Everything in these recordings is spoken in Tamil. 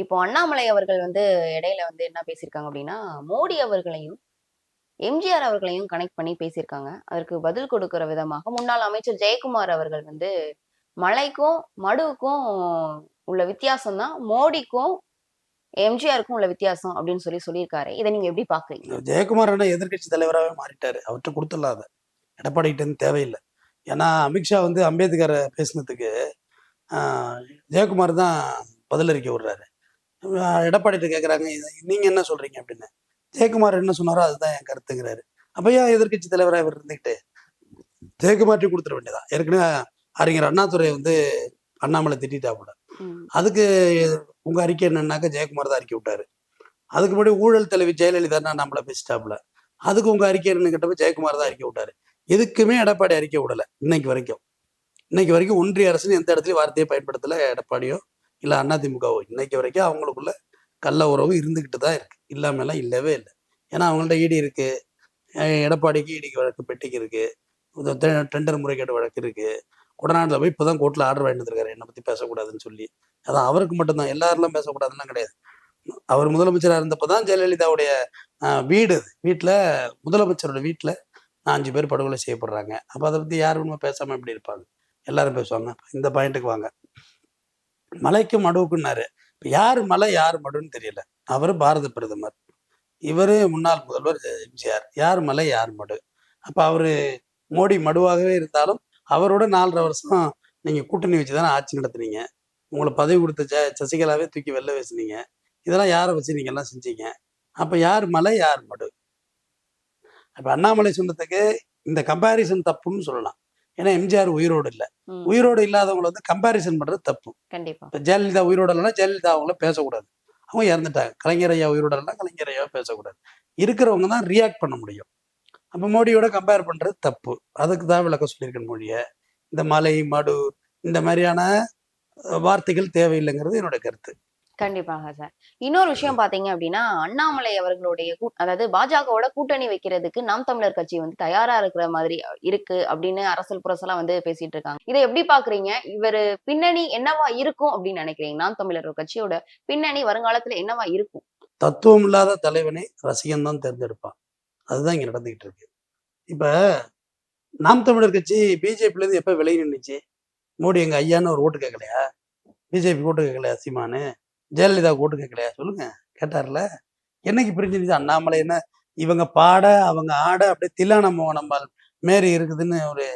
இப்போ அண்ணாமலை அவர்கள் வந்து இடையில வந்து என்ன பேசியிருக்காங்க அப்படின்னா மோடி அவர்களையும் எம்ஜிஆர் அவர்களையும் கனெக்ட் பண்ணி பேசியிருக்காங்க. அதற்கு பதில் கொடுக்கிற விதமாக முன்னாள் அமைச்சர் ஜெயக்குமார் அவர்கள் வந்து மலைக்கும் மடுவுக்கும் உள்ள வித்தியாசம் தான். மோடிக்கும் எம்ஜிஆருக்கும் உள்ள வித்தியாசம் அப்படின்னு சொல்லி சொல்லியிருக்காரு. இதை நீங்க எப்படி பாக்குறீங்க? ஜெயக்குமார் அண்ணா எதிர்க்கட்சி தலைவராகவே மாறிட்டாரு. அவர்கிட்ட கொடுத்துடலாத. அதை எடப்பாடிகிட்ட இருந்து தேவையில்லை. ஏன்னா அமித்ஷா வந்து அம்பேத்கரை பேசினதுக்கு ஜெயக்குமார் தான் பதிலளிக்க விடுறாரு. ஆஹ், எடப்பாடிகிட்ட கேட்குறாங்க நீங்கள் என்ன சொல்கிறீங்க அப்படின்னு. ஜெயக்குமார் என்ன சொன்னாரோ அதுதான் என் கருத்துங்கிறாரு. அப்போ ஏன் எதிர்க்கட்சி தலைவராக இவர் இருந்துக்கிட்டு ஜெயக்குமார்ட்டி கொடுத்துட வேண்டியதான் ஏற்கனவே அறிஞர் அண்ணாதுரை வந்து அண்ணாமலை திட்டாப்புல அதுக்கு உங்க அறிக்கை என்னன்னாக்க ஜெயக்குமார் தான் அறிக்கை விட்டாரு. அதுக்கு முன்னாடி ஊழல் தலைவி ஜெயலலிதா நம்மள பேசிட்டாப்புல. அதுக்கு உங்க அறிக்கை என்னன்னு கேட்டப்ப ஜெயக்குமார் தான் அறிக்கை விட்டாரு. எதுக்குமே எடப்பாடி அறிக்கை விடல. இன்னைக்கு வரைக்கும். இன்னைக்கு வரைக்கும் ஒன்றிய அரசு எந்த இடத்துலயும் வார்த்தையை பயன்படுத்தல. எடப்பாடியோ இல்லை அதிமுகவோ இன்னைக்கு வரைக்கும் அவங்களுக்குள்ள கள்ள உறவு இருந்துக்கிட்டு தான் இருக்கு. இல்லாமலாம் இல்லவே இல்லை. ஏன்னா அவங்கள்ட்ட ஈடி இருக்கு. எடப்பாடிக்கு ஈடிக்கு வழக்கு பெட்டிக்கு இருக்கு. டெண்டர் முறைகேடு வழக்கு இருக்கு. கொடநாட்டில் போய் இப்போதான் கோர்ட்டில் ஆர்டர் வாங்கிட்டு வந்திருக்காரு. என்னை பற்றி பேசக்கூடாதுன்னு சொல்லி. அதான் அவருக்கு மட்டும்தான். எல்லாரெல்லாம் பேசக்கூடாதுலாம் கிடையாது. அவர் முதலமைச்சராக இருந்தப்போ தான் ஜெயலலிதாவுடைய வீடு அது. வீட்டில் முதலமைச்சரோட வீட்டில் அஞ்சு பேர் படுகொலை செய்யப்படுறாங்க. அப்போ அதை பற்றி யார் உண்மை பேசாமல் எப்படி இருப்பாங்க? எல்லாரும் பேசுவாங்க. இந்த பாயிண்ட்டுக்கு வாங்க. மலைக்கும் மடுவுக்குன்னாரு இப்போ யார் மலை யார் மடுன்னு தெரியல. அவர் பாரத பிரதமர். இவர் முன்னாள் முதல்வர் எம்ஜிஆர் யார் மலை யார் மடு? அப்போ அவர் மோடி மடுவாகவே இருந்தாலும் அவரோட நாலரை வருஷம் நீங்கள் கூட்டணி வச்சு தானே ஆட்சி நடத்துனீங்க. உங்களை பதவி கொடுத்த ச சசிகலாவே தூக்கி வெளில பேசுனீங்க இதெல்லாம் யாரை வச்சு நீங்கள் எல்லாம் செஞ்சீங்க? அப்ப யார் மலை யார் மடு? அப்ப அண்ணாமலை சொன்னதுக்கு இந்த கம்பாரிசன் தப்புன்னு சொல்லலாம். ஏன்னா எம்ஜிஆர் உயிரோடு இல்லை. உயிரோடு இல்லாதவங்களை வந்து கம்பாரிசன் பண்றது தப்பு. கண்டிப்பா. ஜெயலலிதா உயிரோடு இல்லைன்னா ஜெயலலிதா அவங்கள பேசக்கூடாது. அவங்க இறந்துட்டாங்க. கலைஞர் ஐயா உயிரோடு இல்லைன்னா கலைஞர் ஐயாவை பேசக்கூடாது. இருக்கிறவங்க தான் ரியாக்ட் பண்ண முடியும். அப்ப மோடியோட கம்பேர் பண்றது தப்பு. அதுக்கு தான் விளக்கம் சொல்லியிருக்கேன் மொழிய. இந்த மலை மடு இந்த மாதிரியான வார்த்தைகள் தேவையில்லைங்கிறது என்னோட கருத்து. கண்டிப்பாக சார் இன்னொரு விஷயம் பாத்தீங்க அப்படின்னா அண்ணாமலை அவர்களுடைய அதாவது பாஜகவோட கூட்டணி வைக்கிறதுக்கு நாம் தமிழர் கட்சி வந்து தயாரா இருக்கிற மாதிரி இருக்கு அப்படின்னு அரசல் புரசலா வந்து பேசிட்டு இருக்காங்க. இதை எப்படி பாக்குறீங்க இவரு பின்னணி என்னவா இருக்கும் அப்படின்னு நினைக்கிறீங்க? நாம் தமிழர் கட்சியோட பின்னணி வருங்காலத்துல என்னவா இருக்கும்? தத்துவம் இல்லாத தலைவனை ரசிகன் தான் தேர்ந்தெடுப்பான். அதுதான் இங்க நடந்துகிட்டு இருக்கு. இப்ப நாம் தமிழர் கட்சி பிஜேபில இருந்து எப்ப விலகி நின்றுச்சு மோடி எங்க ஐயான்னு ஒரு ஓட்டு கேட்கலையா? பிஜேபி ஓட்டு கேட்கலையா சீமானு? ஜெயலலிதா ஓட்டு கேட்கலையா? சொல்லுங்க. கேட்டார்ல. என்னைக்கு பிரிஞ்சிருச்சு? அண்ணாமலை என்ன? இவங்க பாட அவங்க ஆட அப்படியே தில்லான மோகனம்பால் மாரி இருக்குதுன்னு ஒரு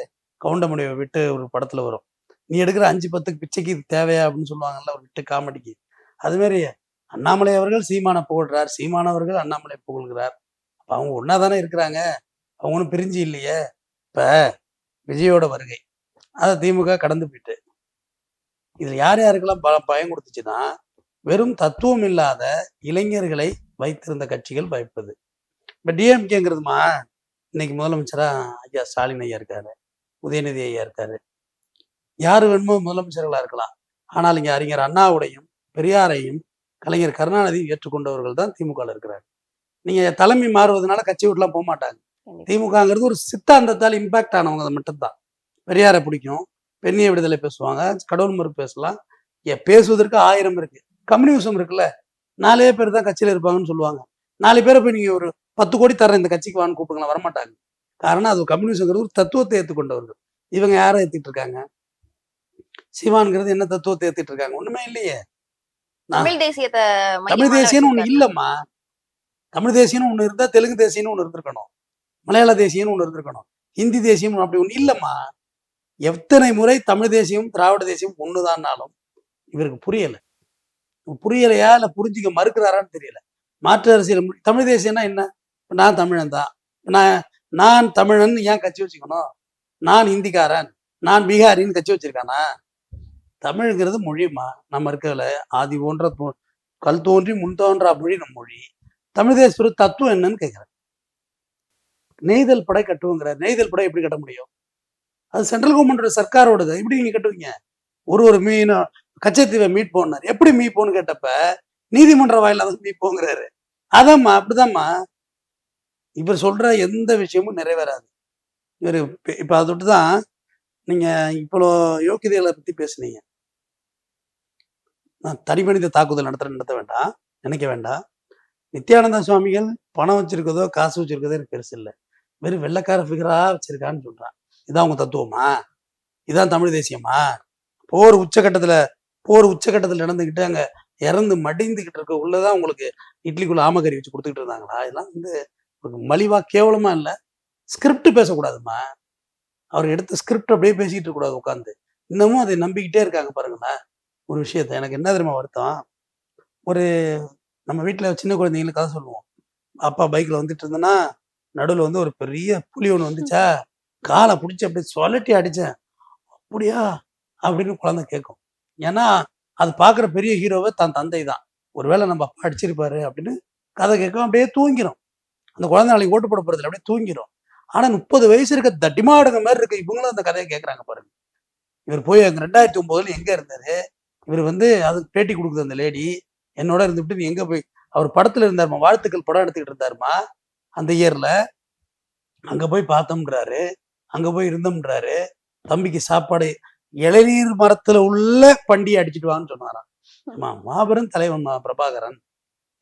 கவுண்டமணியை விட்டு ஒரு படத்துல வரும். நீ எடுக்கிற அஞ்சு பத்துக்கு பிச்சைக்கு இது தேவையா? அப்படின்னு சொல்லுவாங்கல்ல ஒரு விட்டு காமெடிக்கு. அது மாதிரி அண்ணாமலை அவர்கள் சீமானை புகழ்றார். சீமானவர்கள் அண்ணாமலை புகழ்கிறார். அப்ப அவங்க ஒன்னா தானே இருக்கிறாங்க. அவங்க ஒன்றும் பிரிஞ்சு இல்லையே. இப்போ விஜயோட வருகை. அதை திமுக கடந்து போயிட்டு. இதுல யார் யாருக்கெல்லாம் ப பயம் கொடுத்துச்சுன்னா வெறும் தத்துவம் இல்லாத இளைஞர்களை வைத்திருந்த கட்சிகள் பயப்படுது இப்ப டிஎம்கேங்கிறதுமா இன்னைக்கு முதலமைச்சரா ஐயா ஸ்டாலின் ஐயா இருக்காரு உதயநிதி ஐயா இருக்காரு. யாரு வேணுமோ முதலமைச்சர்களா இருக்கலாம். ஆனால் இங்க அறிஞர் அண்ணாவுடையும் பெரியாரையும் கலைஞர் கருணாநிதியும் ஏற்றுக்கொண்டவர்கள் தான் திமுகவில் இருக்கிறாங்க. நீங்க தலைமை மாறுவதனால கட்சி விட்டுலாம் போக மாட்டாங்க. திமுகங்கிறது ஒரு சித்தாந்தத்தால் இம்பாக்ட் ஆனவங்க அது மட்டும்தான். பெரியாரை பிடிக்கும் பெண்ணிய விடுதலை பேசுவாங்க கடவுள் மறுப்பு பேசலாம். ஏ பேசுவதற்கு ஆயிரம் இருக்கு. கம்யூனிசம் இருக்குல்ல நாலே பேர் தான் கட்சியில இருப்பாங்கன்னு சொல்லுவாங்க. நாலு பேரை போய் நீங்க ஒரு பத்து கோடி தரேன் இந்த கட்சிக்கு வான்னு கூப்பிடுங்களா வரமாட்டாங்க. காரணம் அது கம்யூனிசம்ங்கிறது ஒரு தத்துவத்தை ஏற்றுக்கொண்டவர்கள் இவங்க யாரை ஏத்திட்டு இருக்காங்க சிவான்ங்கிறது என்ன தத்துவத்தை ஏத்திட்டு இருக்காங்க ஒண்ணுமே இல்லையே. தமிழ் தேசியத்தை தமிழ் தேசியம்னு ஒண்ணு. இல்லம்மா. தமிழ் தேசியம்னு ஒண்ணு இருந்தா தெலுங்கு தேசியம்னு ஒண்ணு இருந்திருக்கணும். மலையாள தேசியம்னு ஒண்ணு இருந்திருக்கணும். ஹிந்தி தேசியம் அப்படி ஒண்ணு இல்லம்மா. எத்தனை முறை தமிழ் தேசியம் திராவிட தேசியம் ஒண்ணுதான்னாலும் இவருக்கு புரியல. புரியலையா இல்லை புரிஞ்சுக்க மறுக்கிறாரான்னு தெரியல. மாற்று அரசியல் தமிழ் தேசியம்னா என்ன? நான் தமிழன் தான். நான் நான் தமிழன் ஏன் கட்சி வச்சுக்கணும்? நான் இந்திக்காரன். நான் பீகாரின்னு கட்சி வச்சிருக்கானா? தமிழ்ங்கிறது மொழியுமா நம்ம இருக்கிறதுல ஆதி போன்ற தோ- கல் தோன்றி முன் தோன்றா மொழி நம் மொழி. தமிழ் தேச தத்துவம் என்னன்னு கேட்குறேன் நெய்தல் படை கட்டுவோங்கிற நெய்தல் படை எப்படி கட்ட முடியும்? அது சென்ட்ரல் கவர்மெண்டோட சர்க்காரோடது. எப்படி நீங்க கட்டுவீங்க? ஒரு ஒரு மீன் கச்சத்தீவை மீட் போனார். எப்படி மீட்போம்னு கேட்டப்ப நீதிமன்ற வாயில தான் மீட்போங்கிறாரு அதாம்மா அப்படிதாம்மா. இவர் சொல்ற எந்த விஷயமும் நிறைவேறாது. இவர் இப்ப- அதோட்டு தான் நீங்க இவ்வளோ யோக்கியதைகளை பத்தி பேசுனீங்க. நான் தனி மனித தாக்குதல் நடத்த நடத்த வேண்டாம். நினைக்க வேண்டாம். நித்யானந்த சுவாமிகள் பணம் வச்சிருக்கதோ காசு வச்சிருக்கதோ எனக்கு பெருசு இல்லை. வெறும் வெள்ளைக்கார ஃபிகரா வச்சிருக்கான்னு சொல்றான். இதான் உங்க தத்துவமா? இதான் தமிழ் தேசியமா? போர் உச்சகட்டத்துல போர் உச்சகட்டத்தில் நடந்துக்கிட்டு அங்கே இறந்து மடிந்துக்கிட்டு இருக்க உள்ளதான் உங்களுக்கு இட்லிக்குள்ள ஆமக்கறி வச்சு கொடுத்துக்கிட்டு இருந்தாங்களா? இதெல்லாம் வந்து ஒரு மலிவா கேவலமா இல்லை. ஸ்கிரிப்ட் பேசக்கூடாதும்மா. அவர் எடுத்த ஸ்கிரிப்ட் அப்படியே பேசிக்கிட்டு இருக்கக்கூடாது உட்காந்து இன்னமும் அதை நம்பிக்கிட்டே இருக்காங்க பாருங்களேன். ஒரு விஷயத்த. எனக்கு என்ன தெரியுமா வருத்தம்? ஒரு நம்ம வீட்டில் சின்ன குழந்தைங்களுக்கு கதை சொல்லுவோம். அப்பா பைக்கில் வந்துட்டு இருந்தேன்னா நடுவில் வந்து ஒரு பெரிய புலி ஒன்று வந்துச்சா? காலை பிடிச்சி அப்படியே சொலட்டி அடித்தேன் அப்படியா? அப்படின்னு குழந்தை கேட்கும். ஏன்னா அது பார்க்குற பெரிய ஹீரோவை தன் தந்தை தான் ஒருவேளை நம்ம அப்பா அடிச்சிருப்பாரு அப்படின்னு கதை கேட்கும் அப்படியே தூங்கிடும் அந்த குழந்தை நாளைக்கு ஓட்டு போட போகிறதுல அப்படியே தூங்கிடும் ஆனால் முப்பது வயசு இருக்க தட்டிமாடுங்க மாதிரி இருக்கு. இவங்களும் அந்த கதையை கேட்குறாங்க பாருங்க. இவர் போய் அங்கே ரெண்டாயிரத்தி ஒம்போதுல எங்கே இருந்தாரு? இவர் வந்து அதுக்கு பேட்டி கொடுக்குது அந்த லேடி. என்னோட இருந்துவிட்டு நீ எங்கே போய்? அவர் படத்தில் இருந்தாருமா? வாழ்த்துக்கள் படம் எடுத்துக்கிட்டு இருந்தாருமா? அந்த இயரில் அங்கே போய் பார்த்தோம்ன்றாரு. அங்கே போய் இருந்தோம்ன்றாரு. தம்பிக்கு சாப்பாடு இளநீர் மரத்துல உள்ள பண்டியை அடிச்சிட்டு வான்னு சொன்னாராம். மாபெரும் தலைவன் மா பிரபாகரன்.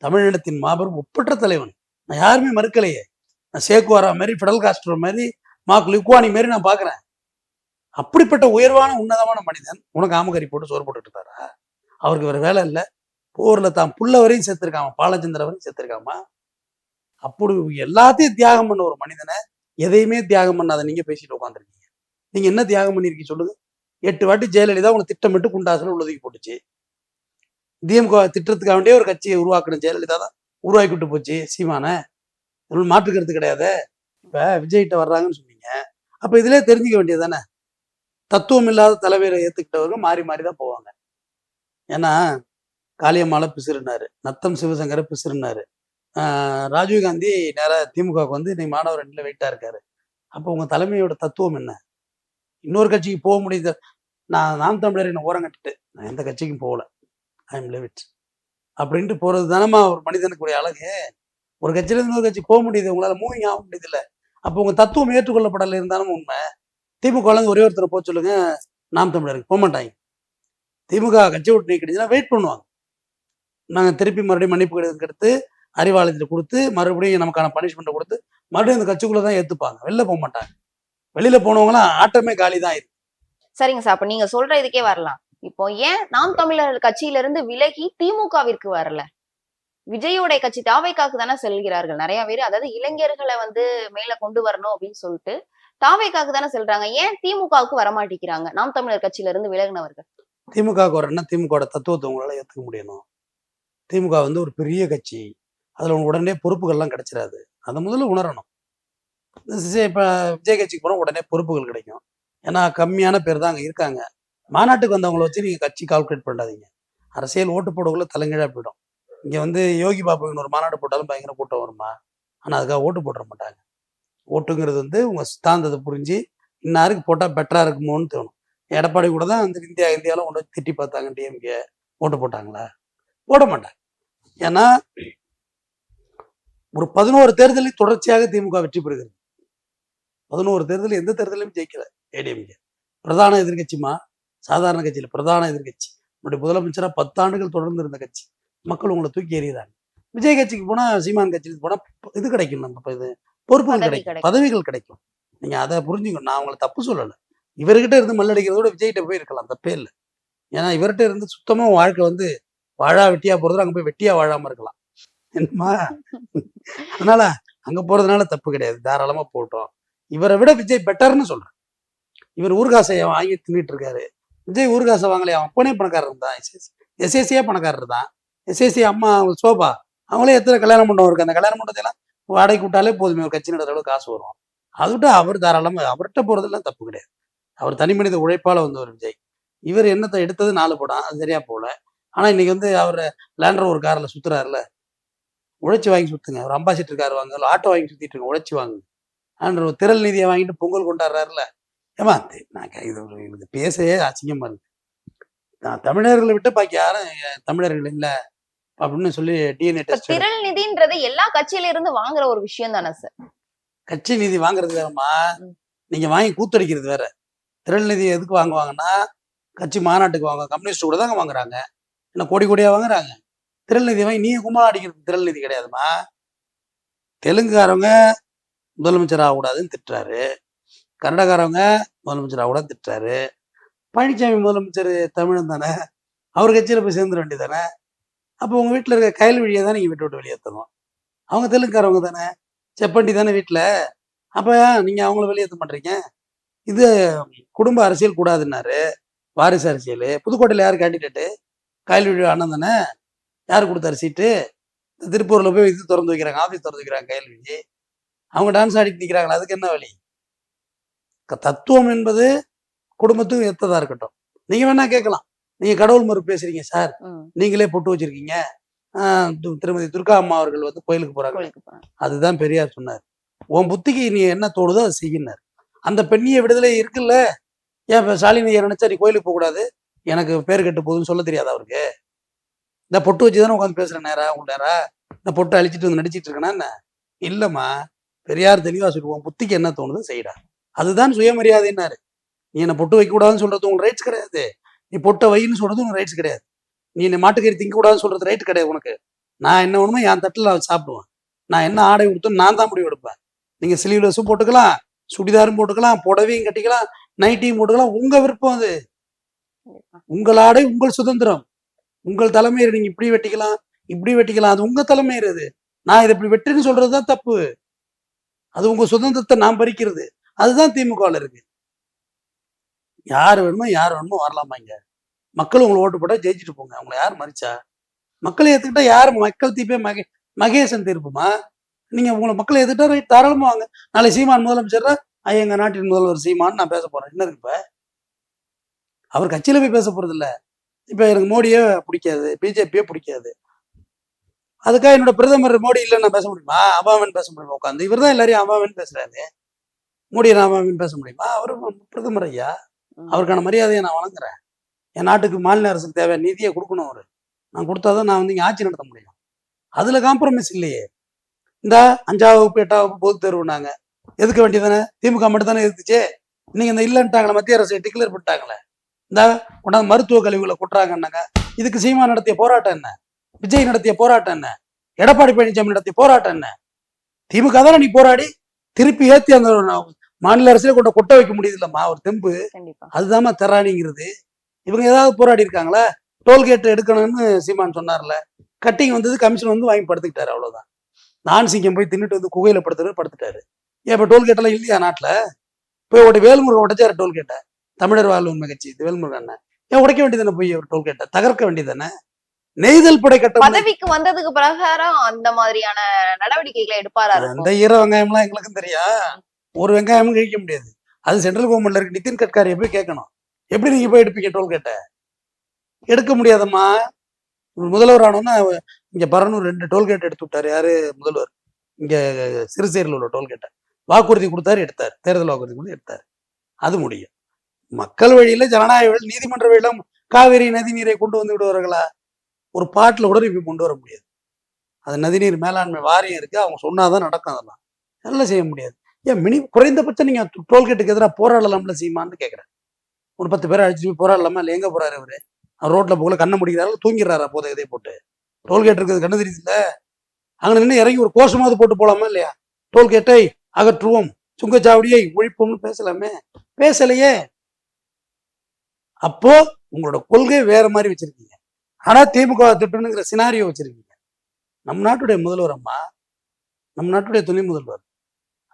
தமிழினத்தின் மாபெரும் ஒப்பற்ற தலைவன். நான் யாருமே மறுக்கலையே. நான் சேக்குவாரா மாதிரி ஃபிடல் காஸ்ட்ரோ மாதிரி மார்க் லுக்வானி மாதிரி நான் பார்க்கறேன் அப்படிப்பட்ட உயர்வான உன்னதமான மனிதன் உனக்கு ஆமகரி போட்டு சோறு போட்டுட்டு இருந்தாரா அவருக்கு வேற வேலை இல்லை. போர்ல தான் புள்ள வரையும் செத்துருக்காமா பாலச்சந்திர வரையும் செத்துருக்காமா அப்படி எல்லாத்தையும் தியாகம் பண்ண ஒரு மனிதனை எதையுமே தியாகம் பண்ணாத நீங்க பேசிட்டு உட்காந்துருக்கீங்க நீங்க என்ன தியாகம் பண்ணிருக்கீங்க சொல்லுங்க. எட்டு வாட்டி ஜெயலலிதா உங்களை திட்டமிட்டு குண்டாசுல உள்ளதுக்கு போட்டுச்சு. திமுக திட்டத்துக்காக வேண்டிய ஒரு கட்சியை உருவாக்கணும் ஜெயலலிதா தான் உருவாக்கி விட்டு போச்சு சீமான. இதில் மாற்றுக்கிறது கிடையாது. இப்போ விஜய்கிட்ட வர்றாங்கன்னு சொன்னீங்க. அப்போ இதிலே தெரிஞ்சுக்க வேண்டியது தானே தத்துவம் இல்லாத தலைவரை ஏற்றுக்கிட்டவங்க மாறி மாறி தான் போவாங்க. ஏன்னா காளியம்மாளை பிசிறுனாரு நத்தம் சிவசங்கரை பிசிறுனாரு. ராஜீவ்காந்தி நேராக திமுகவுக்கு வந்து இன்னைக்கு மாணவர் ரெண்டில் வெயிட்டாக இருக்காரு. அப்போ உங்கள் தலைமையோட தத்துவம் என்ன? இன்னொரு கட்சிக்கு போக முடியுது. நான் நாம் தமிழர் என்னை ஓரம் கட்டிட்டு. நான் எந்த கட்சிக்கும் போகல. ஐ எம் லிவிட் அப்படின்ட்டு போகிறது தானம்மா ஒரு மனிதனுக்குரிய அழகு. ஒரு கட்சியில இருந்து இன்னொரு கட்சி போக முடியுது. உங்களால் மூவிங் ஆக முடியுது அப்போ உங்கள் தத்துவம் ஏற்றுக்கொள்ளப்படல இருந்தாலும் உண்மை. திமுக இருந்து ஒரே ஒருத்தரை போக சொல்லுங்க. நாம் தமிழருக்கு போக மாட்டாங்க. திமுக கட்சி விட்டு நீக்கிடுச்சுன்னா வெயிட் பண்ணுவாங்க. நாங்கள் திருப்பி மறுபடியும் மன்னிப்பு கடிதம் எடுத்து அறிவாலயத்தில் கொடுத்து மறுபடியும் நமக்கான பனிஷ்மெண்ட்டை கொடுத்து மறுபடியும் அந்த கட்சிக்குள்ளே தான் ஏற்றுப்பாங்க வெளில போக மாட்டாங்க. வெளியில போனவங்களாம் ஆட்டமே காலி தான் சரிங்க சார் அப்ப நீங்க சொல்ற இதுக்கே வரலாம். இப்போ ஏன் நாம் தமிழர் கட்சியில இருந்து விலகி திமுகவிற்கு வரல? விஜயோடைய கட்சி தாவைக்காக்கு தானே செல்கிறார்கள். நிறைய பேர் அதாவது இளைஞர்களை வந்து மேல கொண்டு வரணும் அப்படின்னு சொல்லிட்டு தாவைக்காக்கு தானே செல்றாங்க. ஏன் திமுகவுக்கு வரமாட்டேங்கிறாங்க? நாம் தமிழர் கட்சியில இருந்து விலகினவர்கள். திமுகவுக்கு வரணும்னா திமுகவோட தத்துவத்தை உங்களால ஏத்துக்க முடியணும். திமுக வந்து ஒரு பெரிய கட்சி. அதுல உடனே பொறுப்புகள்லாம் கிடைச்சிடாது அதை முதல்ல உணரணும். இப்போ விஜய் கட்சிக்கு போனால் உடனே பொறுப்புகள் கிடைக்கும். ஏன்னா கம்மியான பேர் தான் அங்கே இருக்காங்க. மாநாட்டுக்கு வந்தவங்கள வச்சு நீங்கள் கட்சி கால்குலேட் பண்ணாதீங்க. அரசியல் ஓட்டு போடக்குள்ள தலைங்கீழாக போயிடும். இங்கே வந்து யோகி பாபுவின் ஒரு மாநாடு போட்டாலும் பயங்கர கூட்டம் வருமா? ஆனால் அதுக்காக ஓட்டு போட்டுற மாட்டாங்க. ஓட்டுங்கிறது வந்து உங்கள் சித்தாந்தத்தை புரிஞ்சு இன்னாருக்கு போட்டால் பெட்டராக இருக்குமோன்னு தோணும். எடப்பாடி கூட தான் வந்து இந்தியா இந்தியாவில் கொண்டு வந்து திட்டி பார்த்தாங்க டிஎம்கே ஓட்டு போட்டாங்களா? போட மாட்டாங்க. ஏன்னா ஒரு பதினோரு தேர்தலில் தொடர்ச்சியாக திமுக வெற்றி பெறுகிறது. பதினோரு தேர்தல் எந்த தேர்தலையும் ஜெயிக்கல ஏடிஎம்கே. பிரதான எதிர்கட்சிமா சாதாரண கட்சியில் பிரதான எதிர்கட்சி நம்முடைய முதலமைச்சரா பத்தாண்டுகள் தொடர்ந்து இருந்த கட்சி. மக்கள் உங்களை தூக்கி எறிகிறாங்க. விஜய் கட்சிக்கு போனா சீமான் கட்சிக்கு போனா இது கிடைக்கும் நம்ம இது பொறுப்புகள் கிடைக்கும். பதவிகள் கிடைக்கும். நீங்க அதை புரிஞ்சுக்கணும் நான் உங்களை தப்பு சொல்லல. இவர்கிட்ட இருந்து மல்லடிக்கிறத விட விஜய்கிட்ட போய் இருக்கலாம் தப்பே இல்லை. ஏன்னா இவர்கிட்ட இருந்து சுத்தமா வாழ்க்கை வந்து வாழா வெட்டியா போறது அங்க போய் வெட்டியா வாழாம இருக்கலாம். என்னமா அதனால அங்க போறதுனால தப்பு கிடையாது. தாராளமா போட்டோம். இவரை விட விஜய் பெட்டர்னு சொல்றேன். இவர் ஊர்காசையை வாங்கி தின்னுட்டு இருக்காரு விஜய் ஊர்காசை வாங்கலையே அவன் அப்பனே பணக்காரர் தான் எஸ்எஸ்சியே பணக்காரர் தான் எஸ்எஸ்சி அம்மா அவங்க சோபா அவங்களே எத்தனை கல்யாண மண்டபம் இருக்கு. அந்த கல்யாண மண்டபத்தையெல்லாம் வாடகை விட்டாலே போதுமே ஒரு கட்சி நடத்துற அளவுக்கு காசு வரும். அதை விட்டு அவர் தாராளமா அவர்கிட்ட போகிறதெல்லாம் தப்பு கிடையாது. அவர் தனி மனித உழைப்பால வந்தவர் விஜய். இவர் என்னத்தை எடுத்தது நாலு படம் அது சரியா போல ஆனா இன்னைக்கு வந்து அவர் லேண்டர் ஒரு கார்ல சுற்றுறாருல உழைச்சி வாங்கி சுற்றுங்க ஒரு அம்பாசிட்டர் கார் வாங்க ஆட்டோ வாங்கி சுத்திட்டு இருங்க உழைச்சி வாங்க ஆண்டு ஒரு திரள் நிதியை வாங்கிட்டு பொங்கல் கொண்டாடுறாருல. ஏமா நான் இது இது பேசவே அசிங்கமா இருக்கு. நான் தமிழர்களை விட்டு பாக்கி யாரும் தமிழர்கள் இல்ல. அப்படின்னு சொல்லி டிஎன்ஏ டெஸ்ட் திரள் நிதின்றது எல்லா கட்சியில இருந்து வாங்குற ஒரு விஷயம் தானே சார் கட்சி நிதி வாங்குறது வேறம்மா ம். நீங்க வாங்கி கூத்தடிக்கிறது வேற. திரள் நிதி எதுக்கு வாங்குவாங்கன்னா கட்சி மாநாட்டுக்கு வாங்க கம்யூனிஸ்ட் கூட தாங்க வாங்குறாங்க. என்ன கோடி கோடியா வாங்குறாங்க? திரள் நிதி வாங்கி நீங்க கும்பலா அடிக்கிறது திரள் நிதி கிடையாதுமா? தெலுங்குக்காரவங்க முதலமைச்சர் ஆகக்கூடாதுன்னு திட்டுறாரு. கன்னடக்காரவங்க முதலமைச்சர் ஆகக்கூடாது திட்டுறாரு. பழனிசாமி முதலமைச்சர் தமிழன் தானே. அவர் கட்சியில் போய் சேர்ந்துட வேண்டியதானே அப்போ உங்கள் வீட்டில் இருக்க கயல் வழியை தான் நீங்கள் விட்டு விட்டு வெளியேற்றணும் அவங்க தெலுங்குக்காரவங்க தானே. செப்பண்டி தானே வீட்டில் அப்போ நீங்கள் அவங்கள வெளியேற்ற பண்ணுறீங்க இது குடும்ப அரசியல் கூடாதுன்னாரு. வாரிசு அரசியல். புதுக்கோட்டையில் யார் கேண்டிடேட்டு கயல் வழி அண்ணன் தானே. யார் கொடுத்தாரு சீட்டு திருப்பூரில் போய் இது திறந்து வைக்கிறாங்க ஆஃபீஸ் திறந்து வைக்கிறாங்க கையில் வழி. அவங்க டான்ஸ் ஆடிட்டு நிற்கிறாங்களா அதுக்கு என்ன வழி? தத்துவம் என்பது குடும்பத்துக்கும் ஏற்றதா இருக்கட்டும். நீங்க வேணா கேட்கலாம். நீங்க கடவுள் மறுப்பு பேசுறீங்க சார். நீங்களே பொட்டு வச்சிருக்கீங்க. திருமதி துர்கா அம்மா அவர்கள் வந்து கோயிலுக்கு போறாங்க. அதுதான் பெரியார் சொன்னார். உன் புத்திக்கு நீ என்ன தோடுதோ அதை செய்யினார் அந்த பெண்ணிய விடுதலை இருக்குல்ல? ஏன் இப்ப ஸ்டாலின் ஐயா நினைச்சா நீ கோயிலுக்கு போக கூடாது. எனக்கு பேர் கெட்டு போகுதுன்னு சொல்ல தெரியாதா அவருக்கு. இந்த பொட்டு வச்சு தானே உட்காந்து பேசுறேன் நேரா உங்க நேரா? இந்த பொட்டை அழிச்சிட்டு வந்து நடிச்சிட்டு இருக்கேனா என்ன? இல்லம்மா. பெரியார் தெளிவாக சொல்லுவோம் புத்திக்கு என்ன தோணுதோ செய்டா. அதுதான் சுயமரியாதைன்னாரு. நீ என்னை பொட்டு வைக்கக்கூடாதுன்னு சொல்றது உங்களுக்கு ரைட்ஸ் கிடையாது. நீ பொட்டை வைன்னு சொல்றது உங்க ரைட்ஸ் கிடையாது. நீ என்ன மாட்டுக்கறி திங்க கூடாதுன்னு சொல்றது ரைட் கிடையாது உனக்கு. நான் என்ன ஒன்றுமோ என் தட்டில் நான் சாப்பிடுவேன். நான் என்ன ஆடை கொடுத்தோம் நான் தான் முடிவு எடுப்பேன். நீங்க ஸ்லீவ்லெஸ்ஸும் போட்டுக்கலாம் சுடிதாரும் போட்டுக்கலாம் புடவையும் கட்டிக்கலாம் நைட்டியும் போட்டுக்கலாம். உங்க விருப்பம் அது. உங்கள் ஆடை உங்கள் சுதந்திரம். உங்கள் தலைமையில் நீங்க இப்படி வெட்டிக்கலாம் இப்படி வெட்டிக்கலாம். அது உங்க தலைமையில் அது. நான் இதை இப்படி வெட்டுன்னு சொல்றதுதான் தப்பு. அது உங்க சுதந்திரத்தை நான் பறிக்கிறது. அதுதான் திமுகவில் இருக்கு. யார் வேணுமோ யார் வேணுமோ வரலாமா இங்க மக்கள் உங்களை ஓட்டு போட்டா ஜெயிச்சுட்டு போங்க. உங்களை யார் மறிச்சா? மக்களை ஏத்துக்கிட்டா யார் மக்கள் தீப்பே மகே மகேசன் தீர்ப்புமா? நீங்க உங்களை மக்களை எதிர்த்தா ரைட் தாராளமா வாங்க. நாளை சீமான் முதலமைச்சர் ஐயா எங்க நாட்டின் முதல்வர் சீமான் நான் பேச போறேன். என்ன இருக்கு இப்ப? அவர் கட்சியில போய் பேச போறது இல்ல இப்ப எனக்கு மோடியே பிடிக்காது பிஜேபியே பிடிக்காது. அதுக்காக என்னோட பிரதமர் மோடி இல்லைன்னு நான் பேச முடியுமா? அவாவன் பேச முடியுமா? உட்காந்து இவர் தான் எல்லாரையும் அவாவன் பேசுறாரு. மோடி நான் அவாவன் பேச முடியுமா? அவர் பிரதமர் ஐயா. அவருக்கான மரியாதையை நான் வழங்குறேன். என் நாட்டுக்கு மாநில அரசுக்கு தேவை நிதியை கொடுக்கணும் அவரு. நான் கொடுத்தாதான் நான் வந்து இங்க ஆட்சி நடத்த முடியும். அதுல காம்ப்ரமைஸ் இல்லையே. இந்த அஞ்சாவது வகுப்பு எட்டாவது வகுப்பு பொது தேர்வுனாங்க எதுக்க வேண்டியதானே திமுக மட்டும் தானே எதிர்த்துச்சு? நீங்க இந்த இல்லைன்ட்டாங்களே மத்திய அரசு டிக்ளேர் பண்ணிட்டாங்களே. இந்த கொண்டாந்து மருத்துவ கழிவுகளை கொட்டுறாங்கன்னாங்க. இதுக்கு சீமா நடத்திய போராட்டம் என்ன? விஜய் நடத்திய போராட்டம் என்ன? எடப்பாடி பழனிசாமி நடத்திய போராட்டம் என்ன? திமுக தானே நீ போராடி திருப்பி ஏத்தி அந்த மாநில அரசுல கொண்ட கொட்ட வைக்க முடியுதுல்லம்மா ஒரு தெம்பு. அதுதாம்மா தெராணிங்கிறது. இவங்க ஏதாவது போராடி இருக்காங்களா? டோல்கேட் எடுக்கணும்னு சீமான் சொன்னார்ல. கட்டிங் வந்தது கமிஷன் வந்து வாங்கி படுத்துக்கிட்டாரு அவ்வளவுதான். நான் சிங்கம் போய் தின்னுட்டு வந்து குகையில படுத்துட்டு படுத்துட்டாரு. ஏன் இப்ப டோல்கேட் எல்லாம் இல்லையா நாட்டுல? போய் உடைய வேல்முருகன் உடைச்சாரு டோல்கேட்டை தமிழர் வாழ் உண்மை கட்சி வேல்முருகன். ஏன் உடைக்க வேண்டியதானே போய் டோல்கேட்டை தகர்க்க வேண்டியதானே நெய்தல் படை கட்ட பதவிக்கு வந்ததுக்கு பிரகாரம் அந்த மாதிரியான நடவடிக்கைகளை எடுப்பாரா அந்த ஈர வெங்காயம்லாம் எங்களுக்கும் தெரியும் ஒரு வெங்காயமும் கழிக்க முடியாது. அது சென்ட்ரல் கவர்மெண்ட்ல இருக்கு. நிதின் கட்காரியை போய் கேட்கணும். எப்படி நீங்க போய் எடுப்பீங்க டோல்கேட்டை எடுக்க முடியாதம்மா. முதல்வர் ஆனோன்னா இங்க பரனூர் ரெண்டு டோல்கேட் எடுத்து விட்டாரு. யாரு? முதல்வர். இங்க சிறுசேரியில் உள்ள டோல்கேட்டை வாக்குறுதி கொடுத்தாரு எடுத்தாரு. தேர்தல் வாக்குறுதி கொடுத்து எடுத்தாரு. அது முடியும். மக்கள் வழியில ஜனநாயக வழி நீதிமன்ற வழியில காவிரி நதி நீரை கொண்டு வந்து விடுவார்களா? ஒரு பாட்டில் கூட இப்படி கொண்டு வர முடியாது. அது நதிநீர் மேலாண்மை வாரியம் இருக்கு அவங்க சொன்னாதான் நடக்கும் அதெல்லாம். நல்லா செய்ய முடியாது. ஏன் மினி குறைந்தபட்சம் நீங்க டோல்கேட்டுக்கு எதிராக போராடலாம்ல சீமான்னு கேட்குறேன் ஒரு பத்து பேரை அழிச்சு போய் போராடலாமா? இல்லை எங்க போறாரு அவரு அவர் ரோட்ல போகல கண்ணை முடிக்கிறாரு? தூங்கிடுறாரா போதை இதை போட்டு? டோல்கேட் இருக்கிறது கண்ணு தெரியுது இல்ல அங்க நின்று இறங்கி ஒரு கோஷமாவது போட்டு போகலாமா இல்லையா? டோல்கேட்டை அகற்றுவோம். சுங்கச்சாவடியை ஒழிப்போம்னு பேசலாமே? பேசலையே. அப்போ உங்களோட கொள்கை வேற மாதிரி வச்சிருக்கீங்க. ஆனா திமுக திட்டணுங்கிற சினாரியோ வச்சிருக்கீங்க. நம் நாட்டுடைய முதல்வர் அம்மா நம் நாட்டுடைய துணை முதல்வர்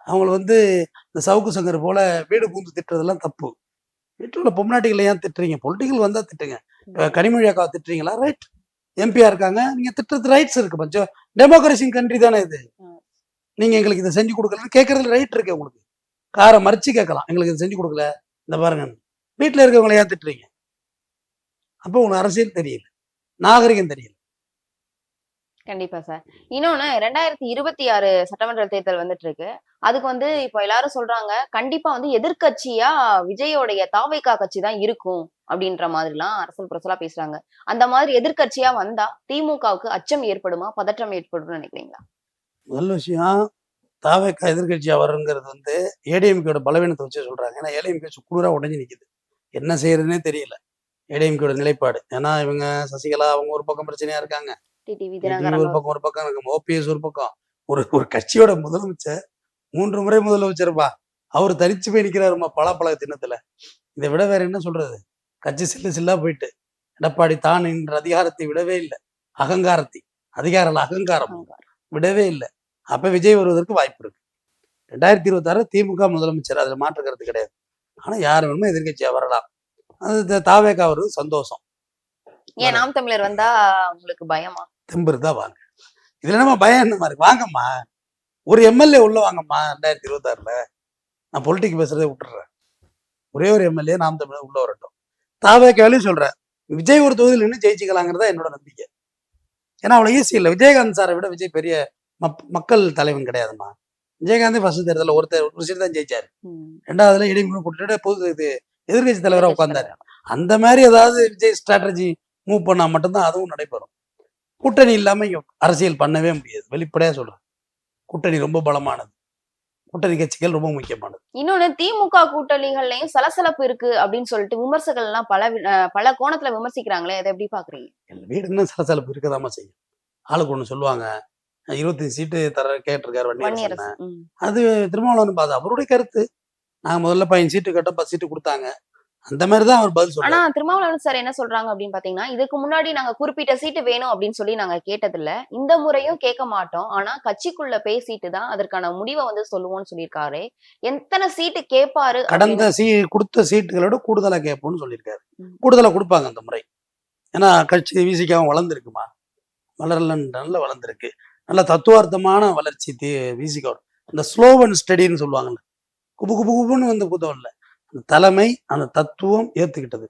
அவங்கள வந்து இந்த சவுக்கு சங்கர் போல வீடு பூந்து திட்டுறதெல்லாம் தப்பு. வீட்டில் உள்ள பொம்நாட்டிகளை ஏன் திட்டுறீங்க? பொலிட்டிக்கல் வந்தா திட்டுங்க. கனிமொழி அக்காவை திட்டுறீங்களா? ரைட் எம்பியா இருக்காங்க. நீங்க திட்டுறது ரைட்ஸ் இருக்கு. பஞ்சம் டெமோக்ரஸி கண்ட்ரி தானே இது. நீங்க எங்களுக்கு இதை செஞ்சு கொடுக்கலன்னு கேட்கறதுல ரைட் இருக்கு உங்களுக்கு. காரை மறிச்சு கேட்கலாம். எங்களுக்கு இதை செஞ்சு கொடுக்கல. இந்த பாருங்க வீட்டில் இருக்கவங்களை ஏன் திட்டுறீங்க? அப்போ உங்களுக்கு அரசியல் தெரியல. நாகரிகம் தெரியல. கண்டிப்பா சார். இன்னொன்னு ரெண்டாயிரத்தி இருபத்தி ஆறு சட்டமன்ற தேர்தல் வந்துட்டு இருக்கு அதுக்கு வந்து இப்போ எல்லாரும் சொல்றாங்க கண்டிப்பா வந்து எதிர்க்கட்சியா விஜயோடைய தாவைக்கா கட்சி தான் இருக்கும் அப்படின்ற மாதிரிலாம் அரசல் புரசலா பேசுறாங்க. அந்த மாதிரி எதிர்க்கட்சியா வந்தா திமுகவுக்கு அச்சம் ஏற்படுமா? பதற்றம் ஏற்படும்னு நினைக்கிறீங்களா? முதல் விஷயம் தாவேக்கா எதிர்கட்சியா வருங்கிறது வந்து ஏடிஎம்கேட பலவீனத்தை வச்சு சொல்றாங்க. ஏன்னா ஏடிஎம்கே குளிரா உடஞ்சி நிக்குது. என்ன செய்யறதுன்னே தெரியல. ஏடிஎம்கேட நிலைப்பாடு. ஏன்னா இவங்க சசிகலா அவங்க ஒரு பக்கம் பிரச்சனையா இருக்காங்க. ஒரு பக்கம் ஒரு பக்கம் இருக்கு ஓபிஎஸ் ஒரு பக்கம். ஒரு ஒரு கட்சியோட முதலமைச்சர் மூன்று முறை முதலமைச்சர்ப்பா. அவர் தனிச்சு போய் நிக்கிறாருமா பலாப்பழ சின்னத்துல இதை விட வேற என்ன சொல்றது? கட்சி சில்லு சில்லா போயிட்டு. எடப்பாடி தான் என்ற அதிகாரத்தை விடவே இல்லை. அகங்காரத்தை. அதிகாரம் அகங்காரம். விடவே இல்லை. அப்ப விஜய் வருவதற்கு வாய்ப்பு இருக்கு. ரெண்டாயிரத்தி இருபத்தாறு திமுக முதலமைச்சர். அதுல மாற்று கருத்து கிடையாது. ஆனா யார் வேணுமோ எதிர்க்கட்சியா வரலாம். அது தாவேக்கா வருவது சந்தோஷம். ஏன் நாம் தமிழர் வந்தா உங்களுக்கு பயமா? தெம்பு இருந்தா வாங்க. இதுல என்னமா பயம்? என்னமா இருக்கு வாங்கம்மா. ஒரு எம்எல்ஏ உள்ள வாங்கம்மா ரெண்டாயிரத்தி இருபத்தாறுல. நான் பொலிட்டிக் பேசுறதை விட்டுறேன். ஒரே ஒரு எம்எல்ஏ நாம் தமிழர் உள்ள வரட்டும். தாவேக்காலையும் சொல்றேன். விஜய் ஒரு தொகுதியில் நின்று ஜெயிச்சுக்கலாங்கிறதா என்னோட நம்பிக்கை. ஏன்னா அவ்வளவு ஈஸி இல்லை. விஜயகாந்த் சாரை விட விஜய் பெரிய மக்கள் தலைவன் கிடையாதும்மா. விஜயகாந்தே ஃபர்ஸ்ட் தேர்தலில் ஒருத்தர் ஒரு சீட் தான் ஜெயிச்சாரு. ரெண்டாவதுல இடைமுறை கூட்டிட்டு பொது இது எதிர்கட்சி தலைவரா உட்கார்ந்தாரு. அந்த மாதிரி ஏதாவது விஜய் ஸ்ட்ராட்டஜி மூவ் பண்ணா மட்டும்தான் அதுவும் நடைபெறும். கூட்டணி இல்லாம இங்க அரசியல் பண்ணவே முடியாது. வெளிப்படையா சொல்றேன். கூட்டணி ரொம்ப பலமானது. கூட்டணி கட்சிகள் ரொம்ப முக்கியமானது. இன்னொன்னு திமுக கூட்டணிகள்லயும் சலசலப்பு இருக்கு அப்படின்னு சொல்லிட்டு விமர்சகர்கள் எல்லாம் பல பல கோணத்துல விமர்சிக்கிறாங்களே அதை எப்படி பாக்குறீங்க? வீடு இன்னும் சலசலப்பு இருக்கதாம செய்யும். ஆளுக்கு ஒண்ணு சொல்லுவாங்க. இருபத்தி சீட்டு தர கேட்டிருக்காரு. அது திருமாவளவன் பாது அவருடைய கருத்து. நாங்க முதல்ல பையன் சீட்டு கேட்டோம் பத்து சீட்டு கொடுத்தாங்க. அந்த மாதிரி தான் அவர் பதில் ஆனா திருமாவளவன் சார் என்ன சொல்றாங்க அப்படின்னு பாத்தீங்கன்னா இதுக்கு முன்னாடி நாங்க குறிப்பிட்ட சீட்டு வேணும் அப்படின்னு சொல்லி நாங்க கேட்டதில்ல. இந்த முறையும் கேட்க மாட்டோம். ஆனா கட்சிக்குள்ள பேசிட்டு தான் அதற்கான முடிவை வந்து சொல்லுவோம்னு சொல்லியிருக்காரு. எத்தனை சீட்டு கேட்பாரு கடந்த சீ கொடுத்த சீட்டுகளோட கூடுதலா கேட்போம்னு சொல்லியிருக்காரு. கூடுதலா கொடுப்பாங்க அந்த முறை. ஏன்னா கட்சி விசிக்காவும் வளர்ந்துருக்குமா? வளரல நல்ல வளர்ந்துருக்கு. நல்ல தத்துவார்த்தமான வளர்ச்சி விசிகா இந்த ஸ்லோ அண்ட் ஸ்டடின்னு சொல்லுவாங்கல்ல. குபு குபு குபுன்னு வந்து குதம் இல்லை. அந்த தலைமை அந்த தத்துவம் ஏத்துக்கிட்டது.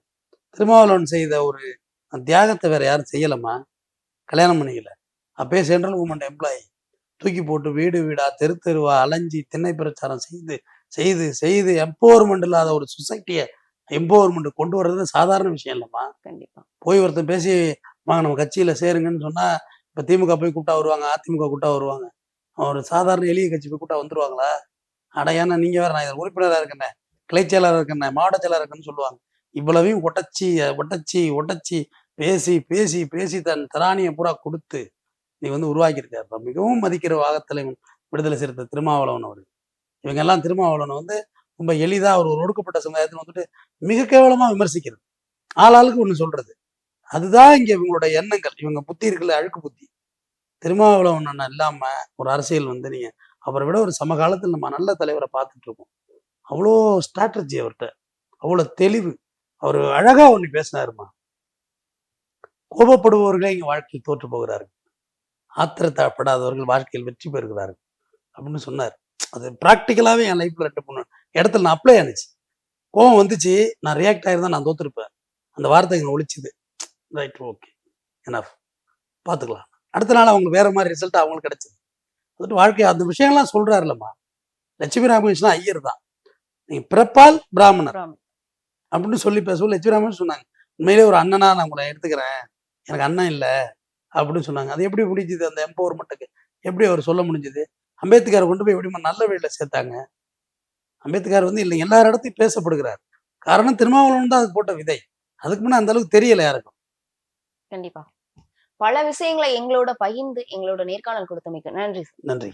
திருமாவளவன் செய்த ஒரு தியாகத்தை வேற யாரும் செய்யலம்மா. கல்யாணம் பண்ணிக்கல. அப்பயே சென்ட்ரல் கவர்மெண்ட் எம்ப்ளாயி தூக்கி போட்டு வீடு வீடா தெரு தெருவா அலைஞ்சி திண்ணை பிரச்சாரம் செய்து செய்து செய்து எம்பவர்மெண்ட் இல்லாத ஒரு சொசைட்டியை எம்பவர்மெண்ட் கொண்டு வர்றது சாதாரண விஷயம் இல்லைம்மா. கண்டிப்பா. போய் ஒருத்தன் பேசி வாங்க நம்ம கட்சியில சேருங்கன்னு சொன்னா இப்ப திமுக போய் கூட்டா வருவாங்க அதிமுக கூட்டா வருவாங்க. ஒரு சாதாரண எளிய கட்சி போய் கூட்டா வந்துருவாங்களா? அடையான நீங்க வேற நான் இதில் உறுப்பினராக இருக்கேன் கிளைச் செயலாளர் இருக்கேன் மாவட்ட செயலாளர் இருக்கேன்னு சொல்லுவாங்க. இவ்வளவையும் ஒட்டச்சி ஒட்டச்சி ஒட்டச்சி பேசி பேசி பேசி தன் திராணியை பூரா கொடுத்து நீ வந்து உருவாக்கியிருக்காரு. இப்ப மிகவும் மதிக்கிற வாகத்தலைவன் விடுதலை சிறுத்தை திருமாவளவன் அவர் இவங்க எல்லாம் திருமாவளவனை வந்து ரொம்ப எளிதா ஒரு ஒடுக்கப்பட்ட சமுதாயத்தில் வந்துட்டு மிக கேவலமா விமர்சிக்கிறது. ஆளாளுக்கு ஒண்ணு சொல்றது. அதுதான் இங்க இவங்களோட எண்ணங்கள். இவங்க புத்தி இருக்குல்ல அழுக்கு புத்தி. திருமாவளவன் இல்லாமல் இல்லாம ஒரு அரசியல் வந்து நீங்க அவரை விட ஒரு சமகாலத்தில் நம்ம நல்ல தலைவரை பார்த்துட்டு இருக்கோம். அவ்வளோ ஸ்ட்ராட்டஜி அவர்கிட்ட அவ்வளோ தெளிவு. அவர் அழகா ஒண்ணு பேசினாருமா? கோபப்படுபவர்களே இங்க வாழ்க்கையில் தோற்று போகிறார்கள். ஆத்திரத்தப்படாதவர்கள் வாழ்க்கையில் வெற்றி பெறுகிறார்கள் அப்படின்னு சொன்னார். அது ப்ராக்டிக்கலாவே என் லைஃப்பில் ரெண்டு மூணு இடத்துல நான் அப்ளை ஆனிச்சு. கோவம் வந்துச்சு. நான் ரியாக்ட் ஆகிருந்தா நான் தோத்துருப்பேன். அந்த வார்த்தை இங்க ஒழிச்சுது ரைட் ஓகே எனஃப் பார்த்துக்கலாம். அடுத்த நாள் அவங்க வேற மாதிரி ரிசல்ட் அவங்களுக்கு கிடைச்சது. வந்துட்டு வாழ்க்கை அந்த விஷயங்கள்லாம் சொல்றாருலம்மா லட்சுமி ராமகிருஷ்ணன் ஐயர் தான். நீங்க பிறப்பால் பிராமணர். அப்படின்னு சொல்லி பேசவும் லட்சுமி ராமகிருஷ்ணன் சொன்னாங்க. உண்மையிலே ஒரு அண்ணனா நான் உங்களை எடுத்துக்கிறேன். எனக்கு அண்ணன் இல்லை அப்படின்னு சொன்னாங்க. அது எப்படி முடிஞ்சுது? அந்த எம்பவர்மெண்ட்டுக்கு எப்படி அவர் சொல்ல முடிஞ்சது? அம்பேத்கரை கொண்டு போய் எப்படிமா நல்ல வழியில சேர்த்தாங்க? அம்பேத்கர் வந்து இல்லை எல்லா இடத்தையும் பேசப்படுகிறார். காரணம் திருமாவளவன் தான் அது போட்ட விதை. அதுக்கு முன்னே அந்த அளவுக்கு தெரியல யாருக்கும். கண்டிப்பா. பல விஷயங்களை எங்களோட பகிர்ந்து எங்களோட நேர்காணல் கொடுத்தமைக்கு நன்றி நன்றி.